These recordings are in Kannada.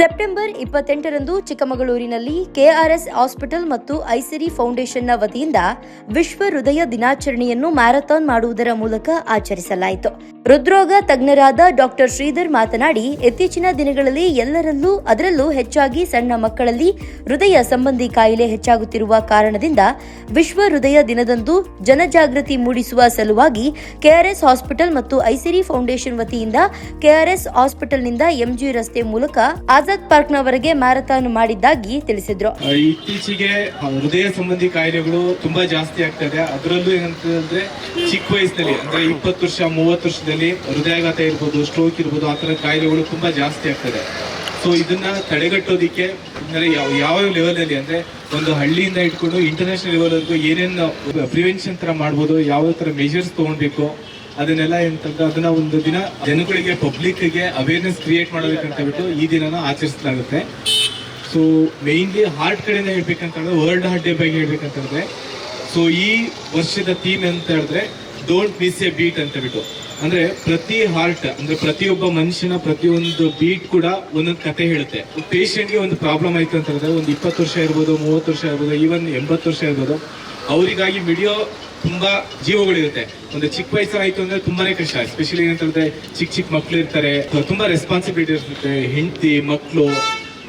ಸೆಪ್ಟೆಂಬರ್ ಇಪ್ಪತ್ತೆಂಟರಂದು ಚಿಕ್ಕಮಗಳೂರಿನಲ್ಲಿ ಕೆಆರ್ಎಸ್ ಹಾಸ್ಪಿಟಲ್ ಮತ್ತು ಐಸಿರಿ ಫೌಂಡೇಶನ್ನ ವತಿಯಿಂದ ವಿಶ್ವ ಹೃದಯ ದಿನಾಚರಣೆಯನ್ನು ಮ್ಯಾರಥಾನ್ ಮಾಡುವುದರ ಮೂಲಕ ಆಚರಿಸಲಾಯಿತು. ಹೃದ್ರೋಗ ತಜ್ಞರಾದ ಡಾಕ್ಟರ್ ಶ್ರೀಧರ್ ಮಾತನಾಡಿ, ಇತ್ತೀಚಿನ ದಿನಗಳಲ್ಲಿ ಎಲ್ಲರಲ್ಲೂ ಅದರಲ್ಲೂ ಹೆಚ್ಚಾಗಿ ಸಣ್ಣ ಮಕ್ಕಳಲ್ಲಿ ಹೃದಯ ಸಂಬಂಧಿ ಕಾಯಿಲೆ ಹೆಚ್ಚಾಗುತ್ತಿರುವ ಕಾರಣದಿಂದ ವಿಶ್ವ ಹೃದಯ ದಿನದಂದು ಜನಜಾಗೃತಿ ಮೂಡಿಸುವ ಸಲುವಾಗಿ ಕೆಆರ್ಎಸ್ ಹಾಸ್ಪಿಟಲ್ ಮತ್ತು ಐಸಿರಿ ಫೌಂಡೇಶನ್ ವತಿಯಿಂದ ಕೆಆರ್ಎಸ್ ಹಾಸ್ಪಿಟಲ್ನಿಂದ ಎಂಜಿ ರಸ್ತೆ ಮೂಲಕ ಆಜಾದ್ ಪಾರ್ಕ್ನವರೆಗೆ ಮ್ಯಾರಥಾನ್ ಮಾಡಿದ್ದಾಗಿ ತಿಳಿಸಿದ್ರು. ಇತ್ತೀಚೆಗೆ ಹೃದಯ ಸಂಬಂಧಿ ಕಾಯಿಲೆಗಳು ತುಂಬಾ ಜಾಸ್ತಿ ಆಗ್ತದೆ ಅದರಲ್ಲೂ ಏನಂತಂದ್ರೆ ಚಿಕ್ಕ ವಯಸ್ಸಿನಲ್ಲಿ, ಅಂದ್ರೆ ಇಪ್ಪತ್ತು ವರ್ಷ, ಮೂವತ್ತು ವರ್ಷದಲ್ಲಿ ಹೃದಯಾಘಾತ ಇರ್ಬೋದು ಸ್ಟ್ರೋಕ್ ಇರ್ಬೋದು, ಆ ಥರ ಕಾಯಿಲೆಗಳು ತುಂಬಾ ಜಾಸ್ತಿ ಆಗ್ತದೆ ಸೊ ಇದನ್ನ ತಡೆಗಟ್ಟೋದಿಕ್ಕೆ ಅಂದ್ರೆ ಯಾವ ಯಾವ ಲೆವೆಲಲ್ಲಿ ಅಂದ್ರೆ ಒಂದು ಹಳ್ಳಿಯಿಂದ ಇಟ್ಕೊಂಡು ಇಂಟರ್ನ್ಯಾಷನಲ್ ಲೆವೆಲ್ ವರೆಗೂ ಏನೇನು ಪ್ರಿವೆನ್ಷನ್ ತರ ಮಾಡ್ಬೋದು, ಯಾವ ತರ ಮೆಷರ್ಸ್ ತಗೊಳ್ಬೇಕು ಅದನ್ನೆಲ್ಲ ಎಂತಂದ್ರೆ ಅದನ್ನ ಒಂದು ದಿನ ಜನಗಳಿಗೆ ಪಬ್ಲಿಕ್ಗೆ ಅವೇರ್ನೆಸ್ ಕ್ರಿಯೇಟ್ ಮಾಡೋದಕ್ಕಂತ ಬಿಟ್ಟು ಈ ದಿನನ ಆಚರಿಸಲಾಗುತ್ತೆ. ಸೊ ಮೇನ್ಲಿ ಹಾರ್ಟ್ ಕಡೆಯಿಂದ ಹೇಳ್ಬೇಕಂತಂದ್ರೆ ವರ್ಲ್ಡ್ ಹಾರ್ಟ್ ಡೇ ಬಗ್ಗೆ ಹೇಳ್ಬೇಕಂತಂದ್ರೆ ಸೊ ಈ ವರ್ಷದ ಥೀಮ್ ಅಂತ ಹೇಳಿದ್ರೆ ಡೋಂಟ್ ಮಿಸ್ ಎ ಬೀಟ್ ಅಂತ ಹೇಳ್ಬಿಟ್ಟು. ಅಂದ್ರೆ ಪ್ರತಿ ಹಾರ್ಟ್ ಅಂದ್ರೆ ಪ್ರತಿಯೊಬ್ಬ ಮನುಷ್ಯನ ಪ್ರತಿಯೊಂದು ಬೀಟ್ ಕೂಡ ಒಂದೊಂದು ಕತೆ ಹೇಳುತ್ತೆ. ಪೇಷಂಟ್ಗೆ ಒಂದು ಪ್ರಾಬ್ಲಮ್ ಆಯ್ತು ಅಂತ ಹೇಳಿದ್ರೆ, ಒಂದು ಇಪ್ಪತ್ತು ವರ್ಷ ಇರ್ಬೋದು, ಮೂವತ್ತು ವರ್ಷ ಇರ್ಬೋದು ಈವನ್ ಎಂಬತ್ತು ವರ್ಷ ಇರ್ಬೋದು, ಅವರಿಗಾಗಿ ಮಿಡಿಯೋ ತುಂಬಾ ಜೀವಗಳಿರುತ್ತೆ. ಒಂದು ಚಿಕ್ಕ ವಯಸ್ಸಾಯ್ತು ಅಂದ್ರೆ ತುಂಬಾನೇ ಕಷ್ಟ. ಎಸ್ಪೆಷಲಿ ಏನಂತ ಹೇಳಿದ್ರೆ ಚಿಕ್ಕ ಚಿಕ್ಕ ಮಕ್ಳು ಇರ್ತಾರೆ. ತುಂಬಾ ರೆಸ್ಪಾನ್ಸಿಬಿಲಿಟಿ ಇರುತ್ತೆ. ಹೆಂಡತಿ ಮಕ್ಕಳು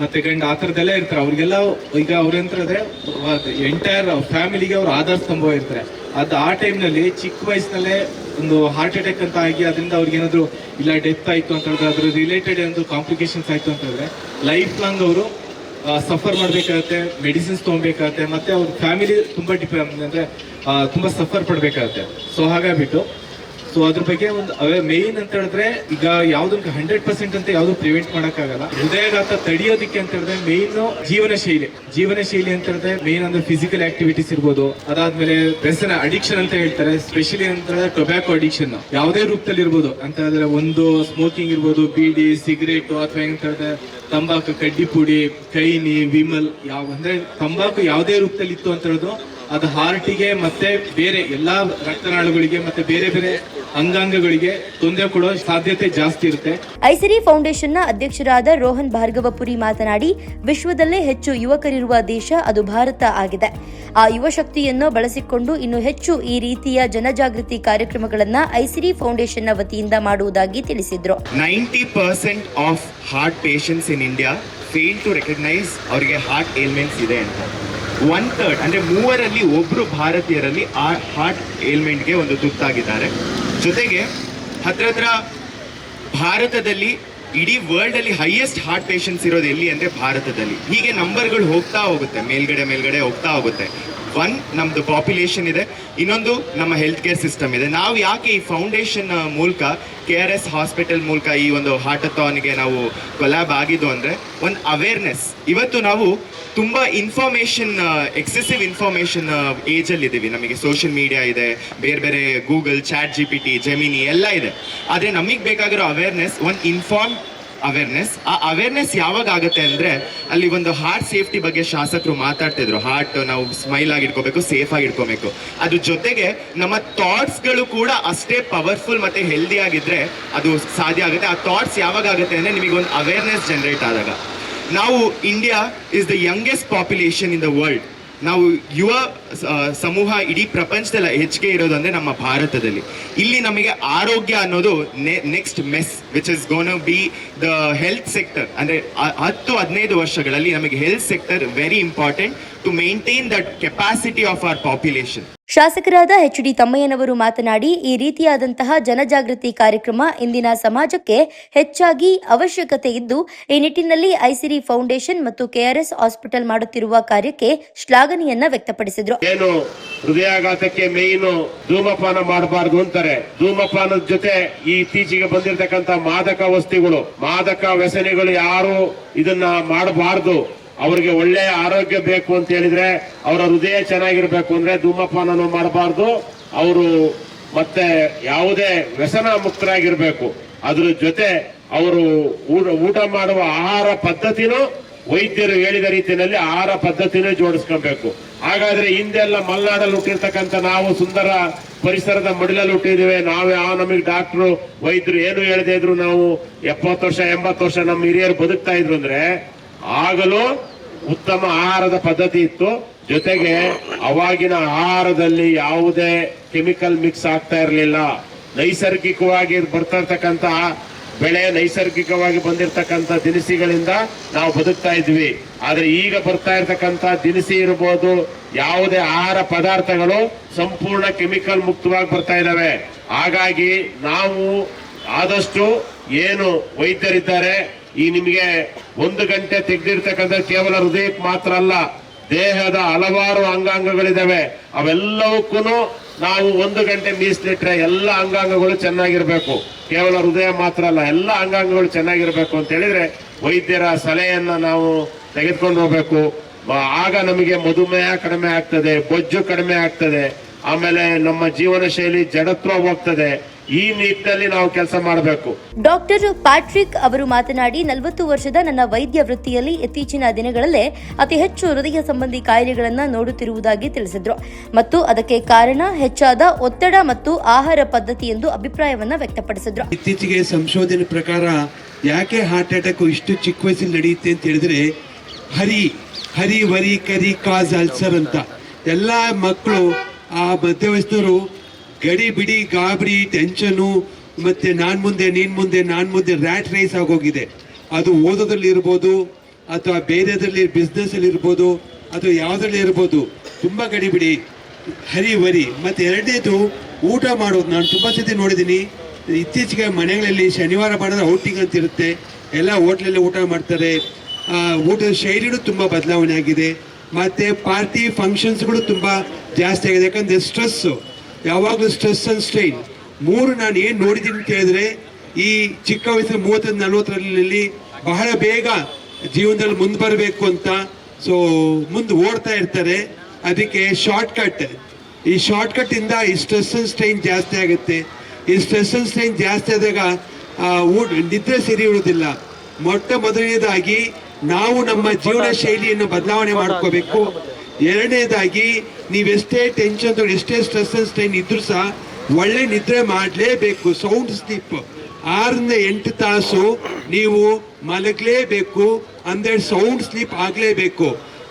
ಮತ್ತೆ ಗಂಡ, ಆ ಥರದ್ದೆಲ್ಲ ಇರ್ತಾರೆ. ಅವ್ರಿಗೆಲ್ಲ ಈಗ ಅವ್ರೆಂದ್ರೆ ಎಂಟೈರ್ ಫ್ಯಾಮಿಲಿಗೆ ಅವ್ರ ಆಧಾರ ಸ್ತಂಭ ಇರ್ತಾರೆ. ಅದು ಆ ಟೈಮ್ನಲ್ಲಿ ಚಿಕ್ಕ ವಯಸ್ಸಿನಲ್ಲೇ ಒಂದು ಹಾರ್ಟ್ ಅಟ್ಯಾಕ್ ಅಂತ ಆಗಿ ಅದರಿಂದ ಅವ್ರಿಗೆ ಏನಾದ್ರು, ಇಲ್ಲ ಡೆತ್ ಆಯ್ತು ಅಂತ ಹೇಳಿದ್ರೆ, ಅದ್ರ ರಿಲೇಟೆಡ್ ಏನಾದ್ರು ಕಾಂಪ್ಲಿಕೇಶನ್ಸ್ ಆಯ್ತು ಅಂತ ಹೇಳಿದ್ರೆ ಲೈಫ್ ಲಾಂಗ್ ಅವರು ಸಫರ್ ಮಾಡ್ಬೇಕಾಗತ್ತೆ ಮೆಡಿಸಿನ್ಸ್ ತೊಗೊಬೇಕಾಗತ್ತೆ, ಮತ್ತೆ ಅವ್ರ ಫ್ಯಾಮಿಲಿ ತುಂಬಾ ಡಿಪೆಂಡ್ ಅಂದ್ರೆ ತುಂಬಾ ಸಫರ್ ಪಡ್ಬೇಕಾಗತ್ತೆ. ಸೊ ಹಾಗಾಗ್ಬಿಟ್ಟು ಸೊ ಅದ್ರ ಬಗ್ಗೆ ಒಂದು ಮೇನ್ ಅಂತ ಹೇಳಿದ್ರೆ, ಈಗ ಯಾವ್ದಕ್ಕೆ ಹಂಡ್ರೆಡ್ ಪರ್ಸೆಂಟ್ ಅಂತ ಯಾವ್ದು ಪ್ರಿವೆಂಟ್ ಮಾಡೋಕ್ಕಾಗಲ್ಲ. ಹೃದಯಾಘಾತ ತಡೆಯೋದಕ್ಕೆ ಅಂತ ಹೇಳಿದ್ರೆ ಮೇನ್ ಜೀವನ ಶೈಲಿ. ಜೀವನ ಶೈಲಿ ಅಂತ ಹೇಳಿದ್ರೆ ಮೇನ್ ಅಂದ್ರೆ ಫಿಸಿಕಲ್ ಆಕ್ಟಿವಿಟೀಸ್ ಇರ್ಬೋದು. ಅದಾದ್ಮೇಲೆ ವ್ಯಸನ ಅಡಿಕ್ಷನ್ ಅಂತ ಹೇಳ್ತಾರೆ. ಸ್ಪೆಷಲಿ ಅಂತ ಹೇಳಿದ್ರೆ ಟೊಬ್ಯಾಕೋ ಅಡಿಕ್ಷನ್ ಯಾವುದೇ ರೂಪದಲ್ಲಿ ಇರ್ಬೋದು ಅಂತ ಹೇಳಿದ್ರೆ ಒಂದು ಸ್ಮೋಕಿಂಗ್ ಇರ್ಬೋದು, ಬೀಡಿ ಸಿಗರೇಟ್ ಅಥವಾ ಏನಂತ ಹೇಳಿದ್ರೆ ತಂಬಾಕು, ಕಡ್ಡಿ ಪುಡಿ, ಕೈನಿ, ವಿಮಲ್ ಯಾವ ಅಂದ್ರೆ ತಂಬಾಕು ಯಾವುದೇ ರೂಪದಲ್ಲಿ ಇತ್ತು ಅಂತ ಹೇಳಿದ್ರು. ಅದು ಹಾರ್ಟಿಗೆ ಮತ್ತೆ ಬೇರೆ ಎಲ್ಲಾ ರಕ್ತನಾಳಗಳಿಗೆ ಮತ್ತೆ ಬೇರೆ ಬೇರೆ ಅಂಗಾಂಗಗಳಿಗೆ ತೊಂದರೆ ಕೊಡೋ ಸಾಧ್ಯತೆ ಜಾಸ್ತಿ ಇರುತ್ತೆ. ಐಸರಿ ಫೌಂಡೇಶನ್ನ ಅಧ್ಯಕ್ಷರಾದ ರೋಹನ್ ಭಾರ್ಗವಪುರಿ ಮಾತನಾಡಿ, ವಿಶ್ವದಲ್ಲೇ ಹೆಚ್ಚು ಯುವಕರಿರುವ ದೇಶ ಅದು ಭಾರತ ಆಗಿದೆ. ಆ ಯುವ ಶಕ್ತಿಯನ್ನು ಬಳಸಿಕೊಂಡು ಇನ್ನು ಹೆಚ್ಚು ಈ ರೀತಿಯ ಜನಜಾಗೃತಿ ಕಾರ್ಯಕ್ರಮಗಳನ್ನ ಐಸಿರಿ ಫೌಂಡೇಶನ್ನ ವತಿಯಿಂದ ಮಾಡುವುದಾಗಿ ತಿಳಿಸಿದ್ರು. Ninety percent of heart patients in India fail to recognise ಅವರಿಗೆ ಹಾರ್ಟ್ ಏಲ್ಮೆಂಟ್ಸ್ ಇದೆ ಅಂತ. ಒನ್ ಥರ್ಡ್, ಅಂದರೆ ಮೂವರಲ್ಲಿ ಒಬ್ಬರು ಭಾರತೀಯರಲ್ಲಿ ಆ ಹಾರ್ಟ್ ಏಲ್ಮೆಂಟ್ಗೆ ಒಂದು ತುತ್ತಾಗಿದ್ದಾರೆ. ಜೊತೆಗೆ ಹತ್ರ ಹತ್ರ ಭಾರತದಲ್ಲಿ ಇಡೀ ವರ್ಲ್ಡ್ ಅಲ್ಲಿ ಹೈಯೆಸ್ಟ್ ಹಾರ್ಟ್ ಪೇಷಂಟ್ಸ್ ಇರೋದು ಎಲ್ಲಿ ಅಂದ್ರೆ ಭಾರತದಲ್ಲಿ. ಹೀಗೆ ನಂಬರ್ಗಳು ಹೋಗ್ತಾ ಹೋಗುತ್ತೆ, ಮೇಲ್ಗಡೆ ಮೇಲ್ಗಡೆ ಹೋಗ್ತಾ ಹೋಗುತ್ತೆ. ಒನ್ ನಮ್ಮದು ಪಾಪ್ಯುಲೇಷನ್ ಇದೆ. ಇನ್ನೊಂದು ನಮ್ಮ ಹೆಲ್ತ್ ಕೇರ್ ಸಿಸ್ಟಮ್ ಇದೆ. ನಾವು ಯಾಕೆ ಈ ಫೌಂಡೇಶನ್ ಮೂಲಕ ಕೆ ಆರ್ ಎಸ್ ಹಾಸ್ಪಿಟಲ್ ಮೂಲಕ ಈ ಒಂದು ಹಾರ್ಟಥಾನ್ಗೆ ನಾವು ಕೊಲ್ಯಾಬ್ ಆಗಿದ್ದು ಅಂದರೆ ಒಂದು ಅವೇರ್ನೆಸ್ ಇವತ್ತು ನಾವು ತುಂಬ ಇನ್ಫಾರ್ಮೇಷನ್ ಎಕ್ಸೆಸಿವ್ ಇನ್ಫಾರ್ಮೇಷನ್ ಏಜಲ್ಲಿ ಇದ್ದೀವಿ ನಮಗೆ ಸೋಷಿಯಲ್ ಮೀಡಿಯಾ ಇದೆ, ಬೇರೆ ಬೇರೆ Google chat G P T Gemini ಎಲ್ಲ ಇದೆ. ಆದರೆ ನಮಗೆ ಬೇಕಾಗಿರೋ ಅವೇರ್ನೆಸ್ ಒಂದು ಇನ್ಫಾರ್ಮ್ ಅವೇರ್ನೆಸ್ ಆ ಅವೇರ್ನೆಸ್ ಯಾವಾಗ ಆಗುತ್ತೆ ಅಂದ್ರೆ ಅಲ್ಲಿ ಒಂದು ಹಾರ್ಟ್ ಸೇಫ್ಟಿ ಬಗ್ಗೆ ಶಾಸಕರು ಮಾತಾಡ್ತಿದ್ರು. ಹಾರ್ಟ್ ನಾವು ಸ್ಮೈಲ್ ಆಗಿ ಇಟ್ಕೋಬೇಕು ಸೇಫ್ ಆಗಿ ಇಟ್ಕೋಬೇಕು. ಅದ್ರ ಜೊತೆಗೆ ನಮ್ಮ ಥಾಟ್ಸ್ಗಳು ಕೂಡ ಅಷ್ಟೇ ಪವರ್ಫುಲ್ ಮತ್ತೆ ಹೆಲ್ದಿ ಆಗಿದ್ರೆ ಅದು ಸಾಧ್ಯ ಆಗುತ್ತೆ. ಆ ಥಾಟ್ಸ್ ಯಾವಾಗ ಆಗುತ್ತೆ ಅಂದ್ರೆ ನಿಮಗೆ ಒಂದು ಅವೇರ್ನೆಸ್ ಜನರೇಟ್ ಆದಾಗ. ನಾವು India is the youngest population in the world ನಾವು ಯುವ ಸಮೂಹ ಇಡೀ ಪ್ರಪಂಚದಲ್ಲಿ ಹೆಚ್ಚಿಗೆ ಇರೋದಂದ್ರೆ ನಮ್ಮ ಭಾರತದಲ್ಲಿ. ಇಲ್ಲಿ ನಮಗೆ ಆರೋಗ್ಯ ಅನ್ನೋದು next mess which is gonna be the health sector ಅಂದ್ರೆ ಹತ್ತು, ಹದಿನೈದು ವರ್ಷಗಳಲ್ಲಿ ನಮಗೆ health sector very important to maintain that capacity of our population ಶಾಸಕರಾದ ಎಚ್ ಡಿ ತಮ್ಮಯ್ಯನವರು ಮಾತನಾಡಿ, ಈ ರೀತಿಯಾದಂತಹ ಜನಜಾಗೃತಿ ಕಾರ್ಯಕ್ರಮ ಇಂದಿನ ಸಮಾಜಕ್ಕೆ ಹೆಚ್ಚಾಗಿ ಅವಶ್ಯಕತೆ ಇದ್ದು, ಈ ನಿಟ್ಟಿನಲ್ಲಿ ಐಸಿರಿ ಫೌಂಡೇಶನ್ ಮತ್ತು ಕೆಆರ್ಎಸ್ ಹಾಸ್ಪಿಟಲ್ ಮಾಡುತ್ತಿರುವ ಕಾರ್ಯಕ್ಕೆ ಶ್ಲಾಘನೆಯನ್ನ ವ್ಯಕ್ತಪಡಿಸಿದ್ರು. ಏನು ಹೃದಯಾಘಾತಕ್ಕೆ ಮೇಯ್ನು ಧೂಮಪಾನ ಮಾಡಬಾರದು ಅಂತಾರೆ. ಧೂಮಪಾನದ ಜೊತೆ ಈ ಇತ್ತೀಚೆಗೆ ಬಂದಿರತಕ್ಕಂತ ಮಾದಕ ವಸ್ತುಗಳು, ಮಾದಕ ವ್ಯಸನಿಗಳು ಯಾರು ಇದನ್ನ ಮಾಡಬಾರ್ದು. ಅವ್ರಿಗೆ ಒಳ್ಳೆಯ ಆರೋಗ್ಯ ಬೇಕು ಅಂತ ಹೇಳಿದ್ರೆ ಅವರ ಹೃದಯ ಚೆನ್ನಾಗಿರ್ಬೇಕು ಅಂದ್ರೆ ಧೂಮಪಾನನು ಮಾಡಬಾರ್ದು. ಅವರು ಮತ್ತೆ ಯಾವುದೇ ವ್ಯಸನ ಮುಕ್ತರಾಗಿರ್ಬೇಕು. ಅದ್ರ ಜೊತೆ ಅವರು ಊಟ ಮಾಡುವ ಆಹಾರ ಪದ್ಧತಿನೂ ವೈದ್ಯರು ಹೇಳಿದ ರೀತಿಯಲ್ಲಿ ಆಹಾರ ಪದ್ಧತಿನೇ ಜೋಡಿಸ್ಕೊಬೇಕು. ಹಾಗಾದ್ರೆ ಹಿಂದೆಲ್ಲ ಮಲೆನಾಡಲ್ಲಿ ಹುಟ್ಟಿರ್ತಕ್ಕಂಥ ನಾವು ಸುಂದರ ಪರಿಸರದ ಮಡಿಲಲ್ಲಿ ಹುಟ್ಟಿದ್ದೇವೆ. ನಾವು ಯಾವ ನಮಗೆ ಡಾಕ್ಟ್ರು, ವೈದ್ಯರು ಏನು ಹೇಳದೇ ಇದ್ರು ನಾವು ಎಪ್ಪತ್ತು ವರ್ಷ, ಎಂಬತ್ತು ವರ್ಷ ನಮ್ಮ ಹಿರಿಯರು ಬದುಕ್ತಾ ಇದ್ರು ಅಂದ್ರೆ ಆಗಲೂ ಉತ್ತಮ ಆಹಾರದ ಪದ್ಧತಿ ಇತ್ತು. ಜೊತೆಗೆ ಅವಾಗಿನ ಆಹಾರದಲ್ಲಿ ಯಾವುದೇ ಕೆಮಿಕಲ್ ಮಿಕ್ಸ್ ಆಗ್ತಾ ಇರಲಿಲ್ಲ. ನೈಸರ್ಗಿಕವಾಗಿ ಬರ್ತಾ ಬೆಳೆ ನೈಸರ್ಗಿಕವಾಗಿ ಬಂದಿರತಕ್ಕಂಥ ದಿನಸಿಗಳಿಂದ ನಾವು ಬದುಕ್ತಾ ಇದ್ವಿ. ಆದರೆ ಈಗ ಬರ್ತಾ ಇರತಕ್ಕಂಥ ದಿನಸಿ ಇರಬಹುದು ಯಾವುದೇ ಆಹಾರ ಪದಾರ್ಥಗಳು ಸಂಪೂರ್ಣ ಕೆಮಿಕಲ್ ಮುಕ್ತವಾಗಿ ಬರ್ತಾ ಇದಾವೆ. ಹಾಗಾಗಿ ನಾವು ಆದಷ್ಟು ಏನು ವೈದ್ಯರಿದ್ದಾರೆ ಈ ನಿಮಗೆ ಒಂದು ಗಂಟೆ ತೆಗೆದಿರ್ತಕ್ಕಂಥ ಕೇವಲ ಹೃದಯಕ್ಕೆ ಮಾತ್ರ ಅಲ್ಲ, ದೇಹದ ಹಲವಾರು ಅಂಗಾಂಗಗಳಿದ್ದಾವೆ ಅವೆಲ್ಲವಕ್ಕೂ ನಾವು ಒಂದು ಗಂಟೆ ಮೀಸಲಿಟ್ರೆ ಎಲ್ಲ ಅಂಗಾಂಗಗಳು ಚೆನ್ನಾಗಿರಬೇಕು. ಕೇವಲ ಹೃದಯ ಮಾತ್ರ ಅಲ್ಲ, ಎಲ್ಲ ಅಂಗಾಂಗಗಳು ಚೆನ್ನಾಗಿರಬೇಕು ಅಂತ ಹೇಳಿದ್ರೆ ವೈದ್ಯರ ಸಲಹೆಯನ್ನ ನಾವು ತೆಗೆದುಕೊಂಡು ಹೋಗ್ಬೇಕು. ಆಗ ನಮಗೆ ಮಧುಮೇಹ ಕಡಿಮೆ ಆಗ್ತದೆ, ಬೊಜ್ಜು ಕಡಿಮೆ ಆಗ್ತದೆ. ಆಮೇಲೆ ನಮ್ಮ ಜೀವನ ಶೈಲಿ ಜಡತ್ವ ಹೋಗ್ತದೆ. ಈ ನಿಟ್ಟಿನಲ್ಲಿ ನಾವು ಕೆಲಸ ಮಾಡಬೇಕು. ಡಾಕ್ಟರ್ ಪ್ಯಾಟ್ರಿಕ್ ಅವರು ಮಾತನಾಡಿ ನಲವತ್ತು ವರ್ಷದ ನನ್ನ ವೈದ್ಯ ವೃತ್ತಿಯಲ್ಲಿ ಇತ್ತೀಚಿನ ದಿನಗಳಲ್ಲೇ ಅತಿ ಹೆಚ್ಚು ಹೃದಯ ಸಂಬಂಧಿ ಕಾಯಿಲೆಗಳನ್ನು ನೋಡುತ್ತಿರುವುದಾಗಿ ತಿಳಿಸಿದ್ರು. ಮತ್ತು ಅದಕ್ಕೆ ಕಾರಣ ಹೆಚ್ಚಾದ ಒತ್ತಡ ಮತ್ತು ಆಹಾರ ಪದ್ಧತಿ ಎಂದು ಅಭಿಪ್ರಾಯವನ್ನ ವ್ಯಕ್ತಪಡಿಸಿದ್ರು. ಇತ್ತೀಚೆಗೆ ಸಂಶೋಧನೆ ಪ್ರಕಾರ ಯಾಕೆ ಹಾರ್ಟ್ ಅಟ್ಯಾಕ್ ಇಷ್ಟು ಚಿಕ್ಕ ವಯಸ್ಸಲ್ಲಿ ನಡೆಯುತ್ತೆ ಅಂತ ಹೇಳಿದ್ರೆ ಹರಿ ಹರಿ ವರಿ ಕರಿ ಕಾಸ್ ಅಲ್ಸರ್ ಅಂತ. ಎಲ್ಲ ಮಕ್ಕಳು ಆ ಮಧ್ಯವಯಸ್ಕರು ಗಡಿ ಬಿಡಿ ಗಾಬರಿ ಟೆನ್ಷನು ಮತ್ತೆ ನಾನ್ ಮುಂದೆ, ನೀನು ಮುಂದೆ, ನಾನ್ ಮುಂದೆ ರ್ಯಾಟ್ ರೇಸ್ ಆಗೋಗಿದೆ. ಅದು ಓದೋದ್ರಲ್ಲಿ ಇರ್ಬೋದು, ಅಥವಾ ಬೇರೆದ್ರಲ್ಲಿ ಬಿಸ್ನೆಸ್ಸಲ್ಲಿ ಇರ್ಬೋದು, ಅಥವಾ ಯಾವುದ್ರಲ್ಲಿ ಇರ್ಬೋದು. ತುಂಬಾ ಗಡಿಬಿಡಿ ಹರಿವರಿ ಮತ್ತೆ ಎರಡನೇದು, ಊಟ ಮಾಡೋದು. ನಾನು ತುಂಬಾ ಸತಿ ನೋಡಿದ್ದೀನಿ, ಇತ್ತೀಚೆಗೆ ಮನೆಗಳಲ್ಲಿ ಶನಿವಾರ ಮಾಡಿದ್ರೆ ಔಟಿಂಗ್ ಅಂತ ಇರುತ್ತೆ. ಎಲ್ಲ ಹೋಟ್ಲಲ್ಲಿ ಊಟ ಮಾಡ್ತಾರೆ. ಊಟದ ಶೈಲಿನೂ ತುಂಬಾ ಬದಲಾವಣೆ ಆಗಿದೆ. ಮತ್ತೆ ಪಾರ್ಟಿ ಫಂಕ್ಷನ್ಸ್ಗಳು ತುಂಬಾ ಜಾಸ್ತಿ ಆಗಿದೆ. ಯಾಕಂದ್ರೆ ಸ್ಟ್ರೆಸ್ ಯಾವಾಗಲೂ ಸ್ಟ್ರೆಸ್ ಅಂಡ್ ಸ್ಟ್ರೈನ್ ಮೂರು ನಾನು ಏನು ನೋಡಿದ್ದೀನಿ ಅಂತ ಹೇಳಿದ್ರೆ, ಈ ಚಿಕ್ಕ ವಯಸ್ಸಿನ ಮೂವತ್ತರಿಂದ ನಲ್ವತ್ತರಲ್ಲಿ ಬಹಳ ಬೇಗ ಜೀವನದಲ್ಲಿ ಮುಂದೆ ಬರಬೇಕು ಅಂತ. ಸೊ ಮುಂದೆ ಓಡ್ತಾ ಇರ್ತಾರೆ. ಅದಕ್ಕೆ ಶಾರ್ಟ್ ಕಟ್ ಈ ಶಾರ್ಟ್ ಕಟ್ ಇಂದ ಈ ಸ್ಟ್ರೆಸ್ ಅಂಡ್ ಸ್ಟ್ರೈನ್ ಜಾಸ್ತಿ ಆಗುತ್ತೆ. ಈ ಸ್ಟ್ರೆಸ್ ಅಂಡ್ ಸ್ಟ್ರೈನ್ ಜಾಸ್ತಿ ಆದಾಗ ನಿದ್ರೆ ಸರಿ ಇರುವುದಿಲ್ಲ. ಮೊಟ್ಟ ಮೊದಲನೇದಾಗಿ ನಾವು ನಮ್ಮ ಜೀವನ ಶೈಲಿಯನ್ನು ಬದಲಾವಣೆ ಮಾಡ್ಕೋಬೇಕು. ಎರಡನೇದಾಗಿ ನೀವೆಷ್ಟೇ ಟೆನ್ಷನ್ ತೊಗೊಂಡು ಎಷ್ಟೇ ಸ್ಟ್ರೆಸ್ ಅಂಡ್ ಸ್ಟ್ರೈನ್ ಇದ್ರೂ ಸಹ ಒಳ್ಳೆ ನಿದ್ರೆ ಮಾಡಲೇಬೇಕು. ಸೌಂಡ್ ಸ್ಲೀಪ್ ಆರರಿಂದ ಎಂಟು ತಾಸು ನೀವು ಮಲಗಲೇಬೇಕು. ಅಂದರೆ ಸೌಂಡ್ ಸ್ಲೀಪ್ ಆಗಲೇಬೇಕು.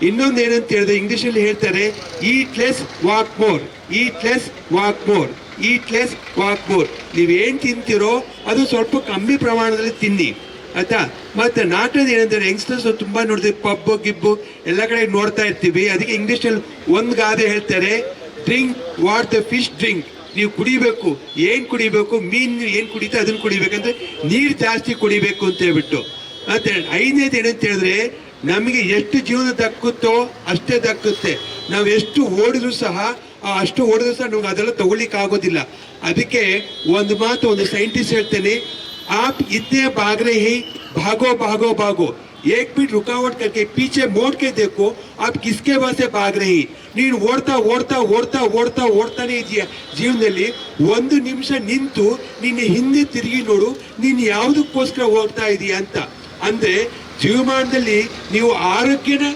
ಇನ್ನೊಂದು ಏನಂತ ಹೇಳಿದ್ರೆ ಇಂಗ್ಲೀಷಲ್ಲಿ ಅಲ್ಲಿ ಹೇಳ್ತಾರೆ ಈ ಕ್ಲೆಸ್ ವಾಕ್ ಮೋರ್ ಈ ಕ್ಲೆಸ್ ವಾಕ್ ಮೋರ್ ಈ ಕ್ಲೆಸ್ ವಾಕ್ ಮೋರ್ ನೀವೇನು ತಿಂತೀರೋ ಅದು ಸ್ವಲ್ಪ ಕಮ್ಮಿ ಪ್ರಮಾಣದಲ್ಲಿ ತಿನ್ನಿ. ಆಯ್ತಾ? ಮತ್ತೆ ನಾಟದ ಏನಂದ್ರೆ ಯಂಗ್ಸ್ಟರ್ಸ್ ತುಂಬಾ ನೋಡಿದ್ವಿ ಪಬ್ ಗಿಬ್ಬು ಎಲ್ಲ ಕಡೆ ನೋಡ್ತಾ ಇರ್ತೀವಿ. ಅದಕ್ಕೆ ಇಂಗ್ಲಿಷ್ ಅಲ್ಲಿ ಒಂದ್ ಗಾದೆ ಹೇಳ್ತಾರೆ drink what the fish drink ನೀವು ಕುಡಿಬೇಕು, ಏನ್ ಕುಡಿಬೇಕು, ಮೀನ್ ಏನ್ ಕುಡಿತಾ ಅದನ್ನ ಕುಡಿಬೇಕಂದ್ರೆ ನೀರ್ ಜಾಸ್ತಿ ಕುಡಿಬೇಕು ಅಂತ ಹೇಳ್ಬಿಟ್ಟು. ಮತ್ತೆ ಐದನೇದು ಏನಂತ ಹೇಳಿದ್ರೆ, ನಮಗೆ ಎಷ್ಟು ಜೀವನ ದಕ್ಕುತ್ತೋ ಅಷ್ಟೇ ದಕ್ಕುತ್ತೆ. ನಾವು ಎಷ್ಟು ಓಡಿದ್ರು ಸಹ ಅಷ್ಟು ಓಡಿದ್ರು ಸಹ ನಮ್ಗೆ ಅದೆಲ್ಲ ತಗೊಳ್ಳಿಕ್ ಆಗೋದಿಲ್ಲ ಅದಕ್ಕೆ ಒಂದು ಮಾತು ಒಂದು ಸೈಂಟಿಸ್ಟ್ ಹೇಳ್ತೇನೆ आप इतने भाग रहे हैं भागो भागो भागो एक मिनट रुकावट करके पीछे मोड़ के देखो आप किसके वास्ते भाग रहे हैं ನೀನು ಓಡ್ತಾ ಓಡ್ತಾ ಓಡ್ತಾ ಓಡ್ತಾ ಓಡ್ತಾನೆ ಇದೆಯಾ ಜೀವನದಲ್ಲಿ ಒಂದು ನಿಮಿಷ ನಿಂತು ನಿನ್ನ ಹಿಂದೆ ತಿರುಗಿ ನೋಡು ನೀನು ಯಾವುದಕ್ಕೋಸ್ಕರ ಓಡ್ತಾ ಇದೀಯ ಅಂತ ಅಂದ್ರೆ ಜೀವಮಾನದಲ್ಲಿ ನೀವು ಆರೋಗ್ಯನ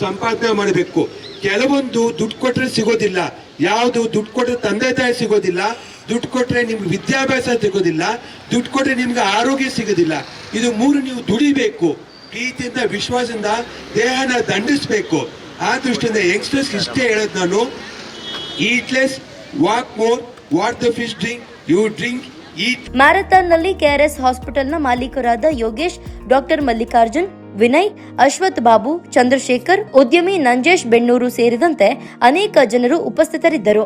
ಸಂಪಾದನೆ ಮಾಡಬೇಕು ಕೆಲವೊಂದು ದುಡ್ಡು ಕೊಟ್ರೆ ಸಿಗೋದಿಲ್ಲ ಯಾವುದು ದುಡ್ಡು ಕೊಟ್ರೆ ತಂದೆ ತಾಯಿ ಸಿಗೋದಿಲ್ಲ ದುಡ್ಡು ಕೊಟ್ರೆ ನಿಮ್ಗೆ ವಿದ್ಯಾಭ್ಯಾಸ ಸಿಗೋದಿಲ್ಲ, ದುಡ್ಡು ಕೊಟ್ರೆ ನಿಮ್ಗೆ ಆರೋಗ್ಯ ಸಿಗೋದಿಲ್ಲ. ಇದು ಮೂರು ನೀವು ದುಡಿಬೇಕು. ಪ್ರೀತಿಯಿಂದ, ವಿಶ್ವಾಸದಿಂದ ದೇಹನ ದಂಡಿಸ್ಬೇಕು. ಆ ದೃಷ್ಟಿಯಿಂದ ಯಂಗ್ಸ್ಟರ್ಸ್ ಇಷ್ಟೇ ಹೇಳೋದು ನಾನು. Eat less walk more what the fish drink you drink ಮ್ಯಾರಥಾನ್ನಲ್ಲಿ ಕೆಆರ್ಎಸ್ನ ಮಾಲೀಕರಾದ ಯೋಗೇಶ್, ಡಾಕ್ಟರ್ ಮಲ್ಲಿಕಾರ್ಜುನ್, ವಿನಯ್, ಅಶ್ವಥ್ ಬಾಬು, ಚಂದ್ರಶೇಖರ್, ಉದ್ಯಮಿ ನಂಜೇಶ್ ಬೆಣ್ಣೂರು ಸೇರಿದಂತೆ ಅನೇಕ ಜನರು ಉಪಸ್ಥಿತರಿದ್ದರು.